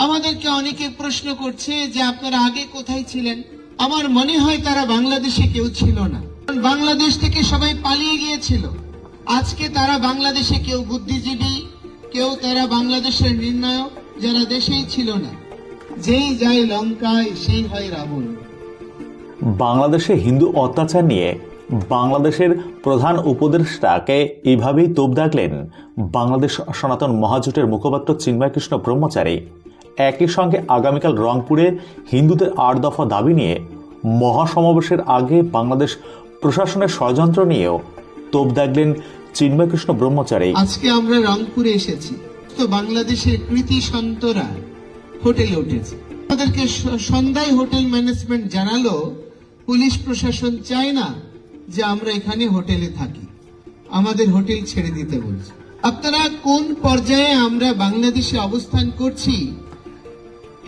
আমাদেরকে অনেকে প্রশ্ন করছে যে আপনারা আগে কোথায় ছিলেন? আমার মনে হয় তারা বাংলাদেশে কেউ ছিল না। বাংলাদেশ থেকে সবাই পালিয়ে গিয়েছিল। আজকে তারা বাংলাদেশে কেউ বুদ্ধিজীবী, কেউ তারা বাংলাদেশের নির্ণায়ক, যারা দেশেই ছিল না। যেই যায় লঙ্কায়, সেই হয় রাবণ বাংলাদেশে হিন্দু অত্যাচার নিয়ে বাংলাদেশের প্রধান উপদেষ্টাকে এইভাবেই তোপ দাগলেন বাংলাদেশ সনাতন মহাজোটের মুখপাত্র চিন্ময় কৃষ্ণ ব্রহ্মচারী। একই সঙ্গে আগামীকাল রংপুরে হিন্দুদের আট দফা দাবি নিয়ে মহাসমাবেশের আগে বাংলাদেশ প্রশাসনের ষড়যন্ত্র নিয়েও তোপ দাগলেন চিন্ময়কৃষ্ণ ব্রহ্মচারী। আজকে আমরা রংপুরে এসেছি। তো বাংলাদেশের কৃতি সন্তরা হোটেলে উঠেছে। আমাদেরকে সন্ধ্যায় হোটেল ম্যানেজমেন্ট জানালো, পুলিশ প্রশাসন চায় না যে আমরা এখানে হোটেলে থাকি। আমাদের হোটেল ছেড়ে দিতে বলছে। আপনারা কোন পর্যায়ে আমরা বাংলাদেশে অবস্থান করছি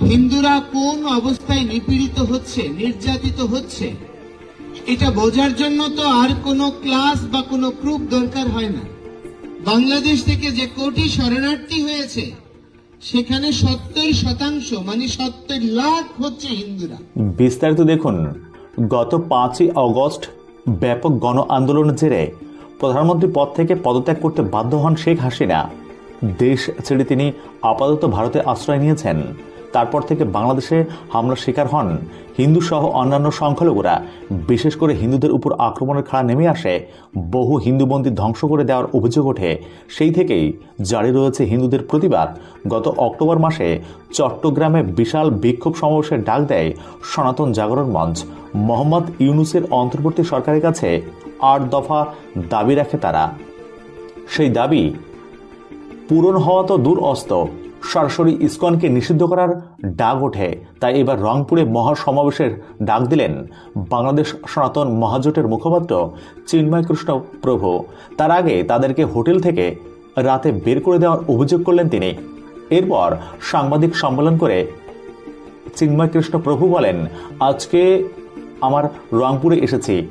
হিন্দুরা কোন অবস্থায় নিপীড়িত হচ্ছে, নির্যাতিত হচ্ছে? এটা বোঝার জন্য তো আর কোনো ক্লাস বা কোনো প্রুফ দরকার হয় না। বাংলাদেশ থেকে যে কোটি শরণার্থী হয়েছে, সেখানে সত্তর শতাংশ মানে সত্তর লাখ হচ্ছে হিন্দুরা। বিস্তারিত দেখুন। গত পাঁচই অগস্ট ব্যাপক গণ আন্দোলনের জেরে প্রধানমন্ত্রী পদ থেকে পদত্যাগ করতে বাধ্য হন শেখ হাসিনা। দেশ ছেড়ে তিনি আপাতত ভারতে আশ্রয় নিয়েছেন। তারপর থেকে বাংলাদেশে হামলার শিকার হন। হিন্দু সহ অন্যান্য সংখ্যালঘুরা। বিশেষ করে হিন্দুদের উপর আক্রমণের খাড়া নেমে আসে। বহু হিন্দু মন্দির ধ্বংস করে দেওয়ার অভিযোগ ওঠে। সেই থেকেই জারি রয়েছে হিন্দুদের প্রতিবাদ। গত অক্টোবর মাসে চট্টগ্রামে বিশাল বিক্ষোভ সমাবেশের ডাক দেয় সনাতন জাগরণ মঞ্চ। মোহাম্মদ ইউনুসের অন্তর্বর্তী সরকারের কাছে আট দফা দাবি রাখে তারা। সেই দাবি পূরণ হওয়া তো দূর অস্ত। সরাসরি ইসকনকে নিষিদ্ধ করার ডাক ওঠে। তাই এবার রংপুরে মহাসমাবেশের ডাক দিলেন বাংলাদেশ সনাতন মহাজোটের মুখপাত্র চিন্ময় কৃষ্ণ প্রভু। তার আগে তাদেরকে হোটেল থেকে রাতে বের করে দেওয়ার অভিযোগ করলেন তিনি। এরপর সাংবাদিক সম্মেলন করে চিন্ময় কৃষ্ণ প্রভু বলেন, আজকে আমার রংপুরে এসেছি।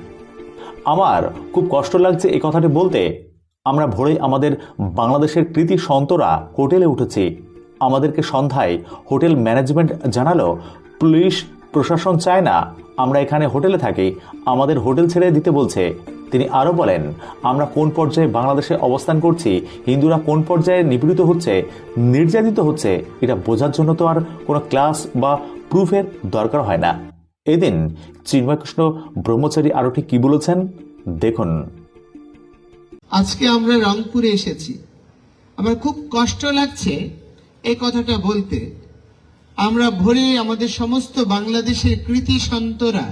আমার খুব কষ্ট লাগছে এই কথাটি বলতে। আমরা ভোরে আমাদের বাংলাদেশের কৃতি সন্তরা হোটেলে উঠেছি। আমাদেরকে সন্ধ্যায় হোটেল ম্যানেজমেন্ট জানালো, পুলিশ প্রশাসন চায় না, আমরা এখানে হোটেলে থাকি, আমাদের হোটেল ছেড়ে দিতে বলছে। তিনি আরও বলেন, আমরা কোন পর্যায়ে বাংলাদেশে অবস্থান করছি, হিন্দুরা কোন পর্যায়ে নিপীড়িত হচ্ছে, নির্যাতিত হচ্ছে, এটা বোঝার জন্য তো আর কোনো ক্লাস বা প্রুফের দরকার হয় না। এদিন চিন্ময়কৃষ্ণ ব্রহ্মচারী আরও ঠিক কি বলেছেন, দেখুন। আজকে আমরা রংপুরে এসেছি। আমার খুব কষ্ট লাগছে এই কথাটা বলতে, আমরা ভোরে আমাদের সমস্ত বাংলাদেশের কৃতি সন্তরা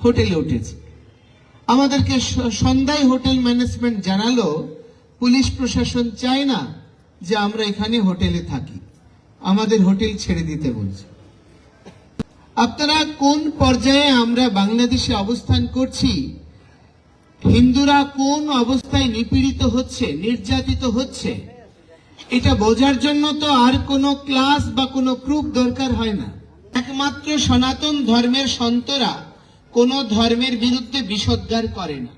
হোটেলে উঠেছি। আমাদেরকে সন্ধ্যায় হোটেল ম্যানেজমেন্ট জানালো, পুলিশ প্রশাসন চায় না যে আমরা এখানে হোটেলে থাকি। আমাদের হোটেল ছেড়ে দিতে বলছে। আপনারা কোন পর্যায়ে আমরা বাংলাদেশে অবস্থান করছি? হিন্দুরা কোন অবস্থায় নিপীড়িত হচ্ছে, নির্যাতিত হচ্ছে? এটা বোঝার জন্য তো আর কোনো ক্লাস বা কোনো প্রুফ দরকার হয় না। একমাত্র সনাতন ধর্মের সন্তরা কোন ধর্মের বিরুদ্ধে বিষোদ্গার করে না।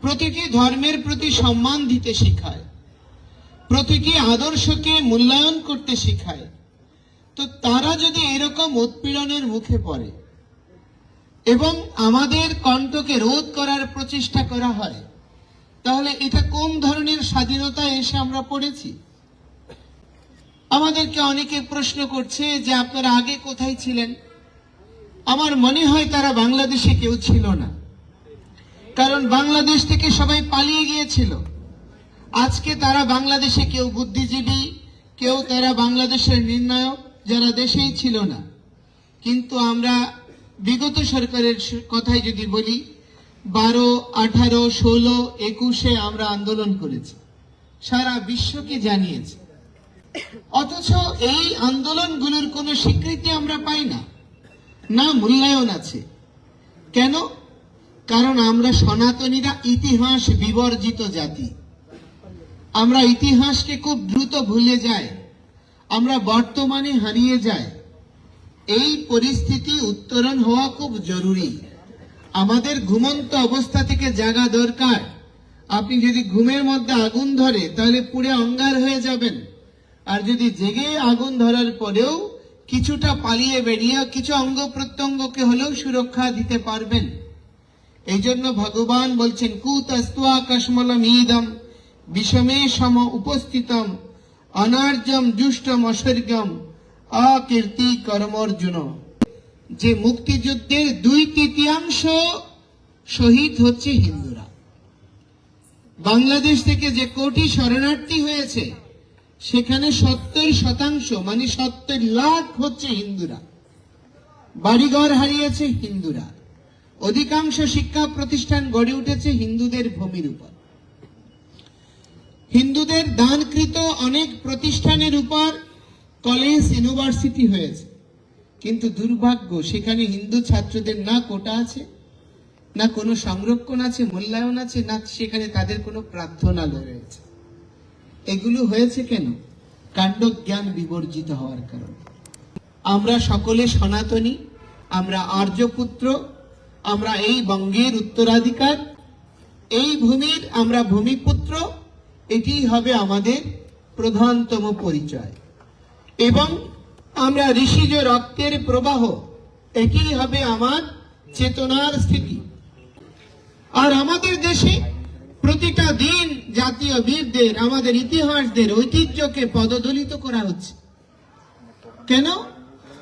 প্রতিটি ধর্মের প্রতি সম্মান দিতে শেখায়। প্রতিটি আদর্শকে মূল্যায়ন করতে শেখায়। তো তারা যদি এরকম উৎপীড়নের মুখে পড়ে এবং আমাদের কণ্ঠকে রোধ করার প্রচেষ্টা করা হয় তাহলে এটা কোন ধরনের স্বাধীনতা এসে আমরা পড়েছি? আমাদেরকে অনেকে প্রশ্ন করছে যে আপনারা আগে কোথায় ছিলেন? আমার মনে হয় তারা বাংলাদেশে কেউ ছিল না। কারণ বাংলাদেশ থেকে সবাই পালিয়ে গিয়েছিল। আজকে তারা বাংলাদেশে কেউ বুদ্ধিজীবী, কেউ তারা বাংলাদেশের নির্ণায়ক, যারা দেশেই ছিল না। কিন্তু আমরা বিগত সরকারের কথাই যদি বলি বারো, আঠারো, ষোলো, একুশে আমরা আন্দোলন করেছি। সারা বিশ্বকে জানিয়েছি। অথচ এই আন্দোলনগুলোর কোনো স্বীকৃতি আমরা পাই না না মূল্যায়ন আছে। কেন? কারণ আমরা সনাতনীরা ইতিহাস বিবর্জিত জাতি। আমরা ইতিহাসকে খুব দ্রুত ভুলে যাই। আমরা বর্তমানে হারিয়ে যাই। এই পরিস্থিতি উত্তরণ হওয়া খুব জরুরি। আমাদের ঘুমন্ত অবস্থা থেকে জাগা দরকার। আপনি যদি ঘুমের মধ্যে আগুন ধরে, তাহলে পুড়ে অঙ্গার হয়ে যাবেন। আর যদি জেগে আগুন ধরার পরেও কিছুটা পালিয়ে বেরিয়ে কিছু অঙ্গ প্রত্যঙ্গকে হলেও সুরক্ষা দিতে পারবেন। এই জন্য ভগবান বলছেন কুতস্তুয়া কসমলম বিষমে সম উপস্থিতম অনার্যম জুষ্টম অসর্গম অকীর্তি কর্মর্জুন। যে মুক্তিযুদ্ধের দুই তৃতীয়াংশ শহীদ হচ্ছে হিন্দুরা। বাংলাদেশ থেকে যে কোটি শরণার্থী হয়েছে, সেখানে সত্তর শতাংশ মানে সত্তর লাখ হচ্ছে হিন্দুরা। বাড়িঘর হারিয়েছে হিন্দুরা। অধিকাংশ শিক্ষা প্রতিষ্ঠান গড়ে উঠেছে হিন্দুদের ভূমির উপর। হিন্দুদের দানকৃত অনেক প্রতিষ্ঠানের উপর কলেজ, ইউনিভার্সিটি হয়েছে। কিন্তু দুর্ভাগ্য, সেখানে হিন্দু ছাত্রদের না কোটা আছে, না কোনো সংরক্ষণ আছে, মূল্যায়ন আছে, না সেখানে তাদের কোনো প্রার্থনালয় রয়েছে। এগুলো হয়েছে কেন? কাণ্ড জ্ঞান বিবর্জিত হওয়ার কারণে। আমরা সকলে সনাতনী, আমরা আর্যপুত্র, আমরা এই বঙ্গের উত্তরাধিকার, এই ভূমির আমরা ভূমিপুত্র এটি হবে আমাদের প্রধানতম পরিচয়। এবং আমরা ঋষিজ রক্তের প্রবাহ এটি হবে আমার চেতনার স্থিতি। আর আমাদের দেশে প্রতিটা দিন জাতীয় বীরদের, আমাদের ইতিহাসদের ঐতিহ্যকে পদদলিত করা হচ্ছে। কেন?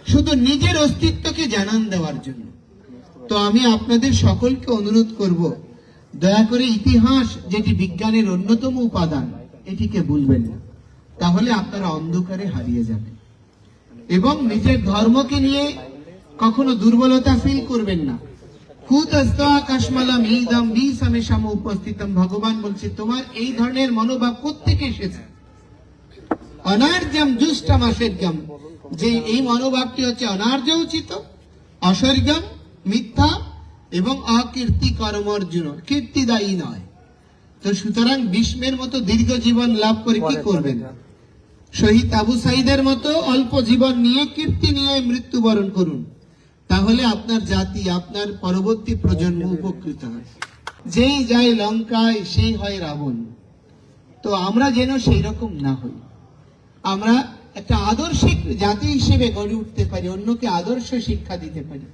শুধু নিজের অস্তিত্বকে জানান দেওয়ার জন্য। তো আমি আপনাদের সকলকে অনুরোধ করব, দয়া করে ইতিহাস, যেটি বিজ্ঞানের অন্যতম উপাদান, এটিকে ভুলবেন না। তাহলে আপনারা অন্ধকারে হারিয়ে যাবেন। এবং নিজের ধর্মকে নিয়ে কখনো দুর্বলতা ফিল করবেন না। উপস্থিতম। ভগবান বলছে তোমার এই ধরনের মনোভাব কোত্থেকে এসেছে? অনার্যম অসর্গম যে এই মনোভাবটি হচ্ছে অনার্য উচিত অসর্গম মিথ্যা এবং অকীর্তি কর্মর্জুন। কীর্তিদায়ী নয়। তো সুতরাং ভীষ্মের মতো দীর্ঘ জীবন লাভ করে কি করবেন? শহীদ আবু সাইদের মতো অল্প জীবন নিয়ে, কীর্তি নিয়ে মৃত্যুবরণ করুন। তাহলে আপনার জাতি, আপনার পরবর্তী প্রজন্ম উপকৃত হয় যেই যায় লঙ্কায়, সেই হয় রাবণ। তো আমরা যেন সেই রকম না হই। আমরা একটা আদর্শিক জাতি হিসেবে গড়ে উঠতে পারি, অন্যকে আদর্শ শিক্ষা দিতে পারি।